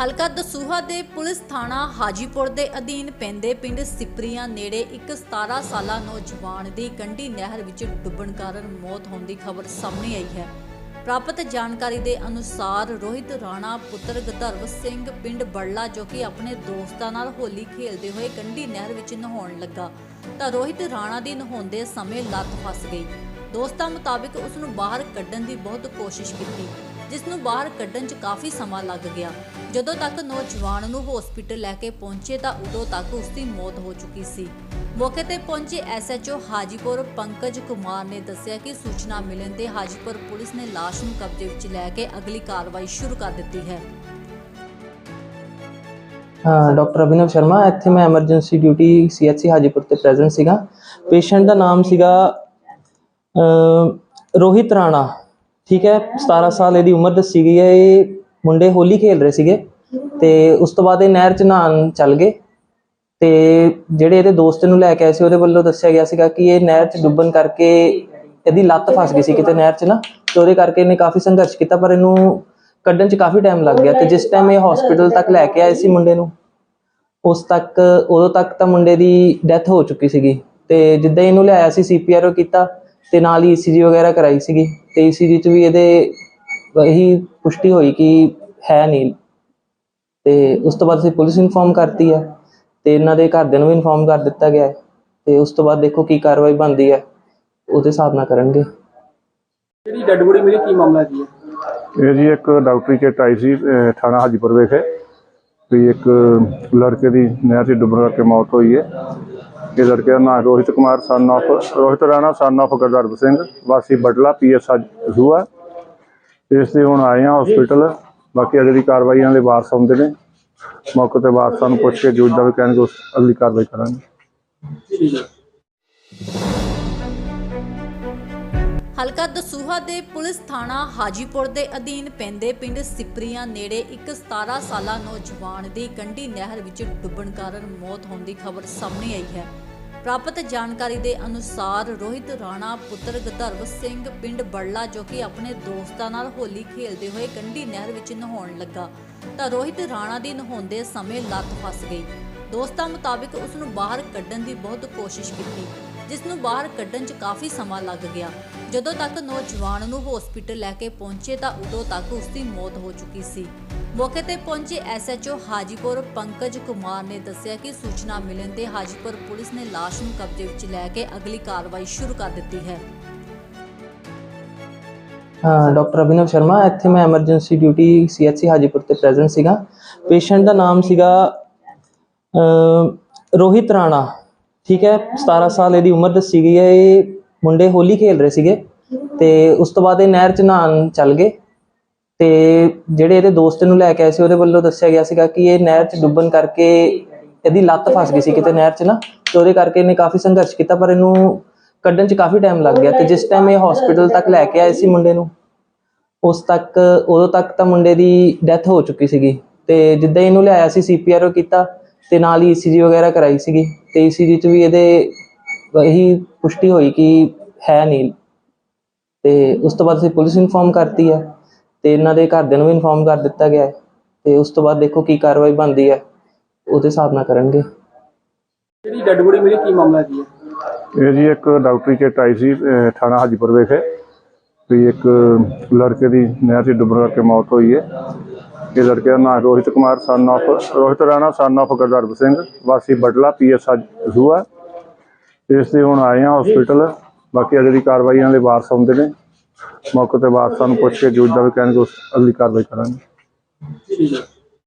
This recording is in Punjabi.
ਹਲਕਾ ਦਸੂਹਾ ਦੇ ਪੁਲਿਸ ਥਾਣਾ ਹਾਜੀਪੁਰ ਦੇ ਅਧੀਨ ਪੈਂਦੇ ਪਿੰਡ ਸਿਪਰੀਆਂ ਨੇੜੇ ਇੱਕ 17 ਸਾਲਾ ਨੌਜਵਾਨ ਦੀ ਕੰਢੀ ਨਹਿਰ ਵਿੱਚ ਡੁੱਬਣ ਕਾਰਨ ਮੌਤ ਹੋਣ ਦੀ ਖਬਰ ਸਾਹਮਣੇ ਆਈ ਹੈ। ਪ੍ਰਾਪਤ ਜਾਣਕਾਰੀ ਦੇ ਅਨੁਸਾਰ ਰੋਹਿਤ ਰਾਣਾ ਪੁੱਤਰ ਗਧਰਵ ਸਿੰਘ ਪਿੰਡ ਬੜਲਾ ਜੋ ਕਿ ਆਪਣੇ ਦੋਸਤਾਂ ਨਾਲ ਹੋਲੀ ਖੇਡਦੇ ਹੋਏ ਕੰਢੀ ਨਹਿਰ ਵਿੱਚ ਨਹਾਉਣ ਲੱਗਾ, ਤਾਂ ਰੋਹਿਤ ਰਾਣਾ ਦੀ ਨਹਾਉਂਦੇ ਸਮੇਂ ਲੱਤ ਫਸ ਗਈ। ਦੋਸਤਾਂ ਮੁਤਾਬਿਕ ਉਸ ਨੂੰ ਬਾਹਰ ਕੱਢਣ ਦੀ ਬਹੁਤ ਕੋਸ਼ਿਸ਼ ਕੀਤੀ। ਜਿਸ ਨੂੰ ਬਾਹਰ ਕੱਢਣ 'ਚ ਕਾਫੀ ਸਮਾਂ ਲੱਗ ਗਿਆ। ਜਦੋਂ ਤੱਕ ਨੌਜਵਾਨ ਨੂੰ ਹਸਪੀਟਲ ਲੈ ਕੇ ਪਹੁੰਚੇ ਤਾਂ ਉਦੋਂ ਤੱਕ ਉਸ ਦੀ ਮੌਤ ਹੋ ਚੁੱਕੀ ਸੀ। ਮੌਕੇ ਤੇ ਪਹੁੰਚੇ ਐਸਐਚਓ ਹਾਜੀਪੁਰ ਪੰਕਜ ਕੁਮਾਰ ਨੇ ਦੱਸਿਆ ਕਿ ਸੂਚਨਾ ਮਿਲਣ ਤੇ ਹਾਜੀਪੁਰ ਪੁਲਿਸ ਨੇ ਲਾਸ਼ ਨੂੰ ਕਬਜ਼ੇ ਵਿੱਚ ਲੈ ਕੇ ਅਗਲੀ ਕਾਰਵਾਈ ਸ਼ੁਰੂ ਕਰ ਦਿੱਤੀ ਹੈ। ਹਾਂ ਡਾਕਟਰ ਅਭਿਨਵ ਸ਼ਰਮਾ, ਇੱਥੇ ਮੈਂ ਐਮਰਜੈਂਸੀ ਡਿਊਟੀ ਸੀਐਚਸੀ ਹਾਜੀਪੁਰ ਤੇ ਪ੍ਰੈਜ਼ੈਂਟ ਸੀਗਾ। ਪੇਸ਼ੈਂਟ ਦਾ ਨਾਮ ਸੀਗਾ ਰੋਹਿਤ ਰਾਣਾ। ਠੀਕ ਹੈ 17 ਸਾਲ ਇਹਦੀ ਉਮਰ ਦੱਸੀ ਗਈ ਹੈ, ਇਹ ਮੁੰਡੇ ਹੋਲੀ ਖੇਲ ਰਹੇ ਸੀਗੇ ਤੇ ਉਸ ਤੋਂ ਬਾਅਦ ਇਹ ਨਹਿਰ ਚ ਨਹਾਉਣ ਚੱਲ ਗਏ ਤੇ ਜਿਹੜੇ ਇਹਦੇ ਦੋਸਤ ਨੂੰ ਲੈ ਕੇ ਆਏ ਸੀ, ਉਹਦੇ ਵੱਲੋਂ ਦੱਸਿਆ ਗਿਆ ਸੀਗਾ ਕਿ ਇਹ ਨਹਿਰ ਚ ਡੁੱਬਣ ਕਰਕੇ ਇਹਦੀ ਲੱਤ ਫਸ ਗਈ ਸੀ ਕਿਤੇ ਨਹਿਰ ਚ ਨਾ, ਤੇ ਉਹਦੇ ਕਰਕੇ ਇਹਨੇ ਕਾਫੀ ਸੰਘਰਸ਼ ਕੀਤਾ, ਪਰ ਇਹਨੂੰ ਕੱਢਣ ਚ ਕਾਫੀ ਟਾਈਮ ਲੱਗ ਗਿਆ ਤੇ ਜਿਸ ਟਾਈਮ ਇਹ ਹਸਪੀਟਲ ਤੱਕ ਲੈ ਕੇ ਆਏ ਸੀ ਮੁੰਡੇ ਨੂੰ, ਉਸ ਤੱਕ, ਉਦੋਂ ਤੱਕ ਤਾਂ ਮੁੰਡੇ ਦੀ ਡੈਥ ਹੋ ਚੁੱਕੀ ਸੀਗੀ ਤੇ ਜਿੱਦਾਂ ਇਹਨੂੰ ਲਿਆਇਆ ਸੀ ਸੀਪੀਆਰਓ ਕੀਤਾ ਤੇ ਨਾਲ ਹੀ ਈਸੀਜੀ ਵਗੈਰਾ ਕਰਾਈ ਸੀਗੀ ਤੇ ਈਸੀਜੀ ਚ ਵੀ ਇਹਦੇ ਇਹੀ ਪੁਸ਼ਟੀ ਹੋਈ ਕਿ ਹੈ ਨਹੀਂ। ਤੇ ਉਸ ਤੋਂ ਬਾਅਦ ਅਸੀਂ ਪੁਲਿਸ ਨੂੰ ਇਨਫੋਰਮ ਕਰਤੀ ਹੈ ਤੇ ਇਹਨਾਂ ਦੇ ਘਰਦਿਆਂ ਨੂੰ ਵੀ ਇਨਫੋਰਮ ਕਰ ਦਿੱਤਾ ਗਿਆ ਹੈ ਤੇ ਉਸ ਤੋਂ ਬਾਅਦ ਦੇਖੋ ਕੀ ਕਾਰਵਾਈ ਬਣਦੀ ਹੈ ਉਹਦੇ ਹਿਸਾਬ ਨਾਲ ਕਰਨਗੇ। ਜਿਹੜੀ ਡੈਡ ਬੋਡੀ ਮਿਲੀ ਕੀ ਮਾਮਲਾ ਜੀ? ਹੈ ਇਹ ਜੀ ਇੱਕ ਡਾਕਟਰੀ ਕਿੱਟ ਆਈ ਸੀ ਥਾਣਾ ਹਾਜੀਪੁਰ ਵਿਖੇ ਵੀ ਇੱਕ ਲੜਕੇ ਦੀ ਨਹਿਰ 'ਚ ਡੁੱਬਣ ਕਰਕੇ ਮੌਤ ਹੋਈ ਹੈ। ਇਹ ਲੜਕੇ ਦਾ ਨਾਮ ਰੋਹਿਤ ਕੁਮਾਰ ਸਨ of Rohit Rana son of ਗਰਦਰਬ Singh, ਵਾਸੀ ਬਟਲਾ ਪੀਐਸ ਹਜੂਆ। ਇਸ ਦੇ ਹੁਣ ਆਏ ਆ ਹਸਪੀਟਲ ਬਾਕੀ ਅਗਲੀ ਕਾਰਵਾਈਆਂ ਦੇ ਵਾਰਸ ਆਉਂਦੇ ਨੇ। ਮੌਕੇ ਤੇ ਵਾਰਸਾਂ ਨੂੰ ਪੁੱਛ ਕੇ ਜੋ ਜਿੱਦਾਂ ਵੀ ਕਹਿਣਗੇ ਉਸ ਅਗਲੀ ਕਾਰਵਾਈ ਕਰਾਂਗੇ। ਠੀਕ ਹੈ। ਹਲਕਾ ਦਸੂਹਾ ਦੇ ਪੁਲਿਸ ਥਾਣਾ ਹਾਜੀਪੁਰ ਦੇ ਅਧੀਨ ਪੈਂਦੇ ਪਿੰਡ ਸਿਪਰੀਆਂ ਨੇੜੇ ਇੱਕ 17 ਸਾਲਾ ਨੌਜਵਾਨ ਦੀ ਕੰਢੀ ਨਹਿਰ ਵਿੱਚ ਡੁੱਬਣ ਕਾਰਨ ਮੌਤ ਹੋਣ ਦੀ ਖਬਰ ਸਾਹਮਣੇ ਆਈ ਹੈ। ਪ੍ਰਾਪਤ ਜਾਣਕਾਰੀ ਦੇ ਅਨੁਸਾਰ ਰੋਹਿਤ ਰਾਣਾ, ਪੁੱਤਰ ਗਧਰਵ ਸਿੰਘ, ਪਿੰਡ ਬੜਲਾ ਜੋ ਕਿ ਆਪਣੇ ਦੋਸਤਾਂ ਨਾਲ ਹੋਲੀ ਖੇਡਦੇ ਹੋਏ ਕੰਢੀ ਨਹਿਰ ਵਿੱਚ ਨਹਾਉਣ ਲੱਗਾ, ਤਾਂ ਰੋਹਿਤ ਰਾਣਾ ਦੀ ਨਹਾਉਂਦੇ ਸਮੇਂ ਲੱਤ ਫਸ ਗਈ। ਦੋਸਤਾਂ ਮੁਤਾਬਿਕ ਉਸ ਨੂੰ ਬਾਹਰ ਕੱਢਣ ਦੀ ਬਹੁਤ ਕੋਸ਼ਿਸ਼ ਕੀਤੀ ਜਿਸ ਨੂੰ ਬਾਹਰ ਕੱਢਣ 'ਚ ਕਾਫੀ ਸਮਾਂ ਲੱਗ ਗਿਆ। ਜਦੋਂ ਤੱਕ ਨੌਜਵਾਨ ਨੂੰ ਹਸਪੀਟਲ ਲੈ ਕੇ ਪਹੁੰਚੇ ਤਾਂ ਉਦੋਂ ਤੱਕ ਉਸ ਦੀ ਮੌਤ ਹੋ ਚੁੱਕੀ ਸੀ। ਮੌਕੇ ਤੇ ਪਹੁੰਚੇ ਐਸਐਚਓ ਹਾਜੀਪੁਰ ਪੰਕਜ ਕੁਮਾਰ ਨੇ ਦੱਸਿਆ ਕਿ ਸੂਚਨਾ ਮਿਲਣ ਤੇ ਹਾਜੀਪੁਰ ਪੁਲਿਸ ਨੇ ਲਾਸ਼ ਨੂੰ ਕਬਜ਼ੇ ਵਿੱਚ ਲੈ ਕੇ ਅਗਲੀ ਕਾਰਵਾਈ ਸ਼ੁਰੂ ਕਰ ਦਿੱਤੀ ਹੈ। ਹਾਂ ਡਾਕਟਰ ਅਭਿਨਵ ਸ਼ਰਮਾ, ਇੱਥੇ ਮੈਂ ਐਮਰਜੈਂਸੀ ਡਿਊਟੀ ਸੀਐਚਸੀ ਹਾਜੀਪੁਰ ਤੇ ਪ੍ਰੈਜ਼ੈਂਟ ਸੀਗਾ। ਪੇਸ਼ੈਂਟ ਦਾ ਨਾਮ ਸੀਗਾ ਰੋਹਿਤ ਰਾਣਾ। ਠੀਕ ਹੈ 17 ਸਾਲ ਇਹਦੀ ਉਮਰ ਦੱਸੀ ਗਈ ਹੈ। ਇਹ ਮੁੰਡੇ ਹੋਲੀ ਖੇਲ ਰਹੇ ਸੀਗੇ ਤੇ ਉਸ ਤੋਂ ਬਾਅਦ ਇਹ ਨਹਿਰ ਚ ਨਹਾਉਣ ਚੱਲ ਗਏ ਤੇ ਜਿਹੜੇ ਇਹਦੇ ਦੋਸਤ ਨੂੰ ਲੈ ਕੇ ਆਏ ਸੀ, ਉਹਦੇ ਵੱਲੋਂ ਦੱਸਿਆ ਗਿਆ ਸੀਗਾ ਕਿ ਇਹ ਨਹਿਰ ਚ ਡੁੱਬਣ ਕਰਕੇ ਇਹਦੀ ਲੱਤ ਫਸ ਗਈ ਸੀ ਕਿਤੇ ਨਹਿਰ ਚ ਨਾ, ਤੇ ਉਹਦੇ ਕਰਕੇ ਇਹਨੇ ਕਾਫੀ ਸੰਘਰਸ਼ ਕੀਤਾ, ਪਰ ਇਹਨੂੰ ਕੱਢਣ ਚ ਕਾਫੀ ਟਾਈਮ ਲੱਗ ਗਿਆ ਤੇ ਜਿਸ ਟਾਈਮ ਇਹ ਹਸਪੀਟਲ ਤੱਕ ਲੈ ਕੇ ਆਏ ਸੀ ਮੁੰਡੇ ਨੂੰ, ਉਸ ਤੱਕ, ਉਦੋਂ ਤੱਕ ਤਾਂ ਮੁੰਡੇ ਦੀ ਡੈਥ ਹੋ ਚੁੱਕੀ ਸੀਗੀ ਤੇ ਜਿੱਦਾਂ ਇਹਨੂੰ ਲਿਆਇਆ ਸੀ ਸੀਪੀਆਰਓ ਕੀਤਾ ਤੇ ਨਾਲ ਹੀ ਈਸੀਜੀ ਵਗੈਰਾ ਕਰਾਈ ਸੀਗੀ ਤੇ ਈਸੀਜੀ ਚ ਵੀ ਇਹਦੇ ਇਹੀ ਪੁਸ਼ਟੀ ਹੋਈ ਕਿ ਹੈ ਨਹੀਂ। ਤੇ ਉਸ ਤੋਂ ਬਾਅਦ ਅਸੀਂ ਪੁਲਿਸ ਇਨਫੋਰਮ ਕਰਤੀ ਹੈ ਤੇ ਇਹਨਾਂ ਦੇ ਘਰਦਿਆਂ ਨੂੰ ਵੀ ਇਨਫੋਰਮ ਕਰ ਦਿੱਤਾ ਗਿਆ ਹੈ। ਤੇ ਉਸ ਤੋਂ ਬਾਅਦ ਦੇਖੋ ਕੀ ਕਾਰਵਾਈ ਬਣਦੀ ਹੈ ਉਹਦੇ ਹਿਸਾਬ ਨਾਲ ਕਰਨਗੇ। ਜਿਹੜੀ ਡੈਡ ਬੋਡੀ ਮਿਲੀ ਕੀ ਮਾਮਲਾ ਜੀ? ਹੈ ਇਹ ਜੀ ਇੱਕ ਡਾਕਟਰੀ ਕਿੱਟ ਆਈ ਸੀ ਅਹ ਥਾਣਾ ਹਾਜੀਪੁਰ ਵਿਖੇ। ਵੀ ਇੱਕ ਲੜਕੇ ਦੀ ਨਹਿਰ 'ਚ ਡੁੱਬਣ ਕਰਕੇ ਮੌਤ ਹੋਈ ਹੈ। ਇਹ ਲੜਕੇ ਦਾ ਨਾਮ ਰੋਹਿਤ ਕੁਮਾਰ ਸਨ of Rohit Rana son of ਗਰਦਰਬ Singh ਵਾਸੀ ਬਟਲਾ ਪੀਐਸ ਹਜੂਆ ਇਸ ਲਈ ਹੁਣ ਆਏ ਆ ਹਸਪੀਟਲ ਬਾਕੀ ਅਗਲੀ ਕਾਰਵਾਈਆਂ ਦੇ ਵਾਰਸ ਆਉਂਦੇ ਨੇ। ਮੌਕੇ ਤੇ ਵਾਰਸਾਂ ਨੂੰ ਪੁੱਛ ਕੇ ਜੋ ਜਿੱਦਾਂ ਵੀ ਕਹਿਣਗੇ ਉਸ ਅਗਲੀ ਕਾਰਵਾਈ ਕਰਾਂਗੇ।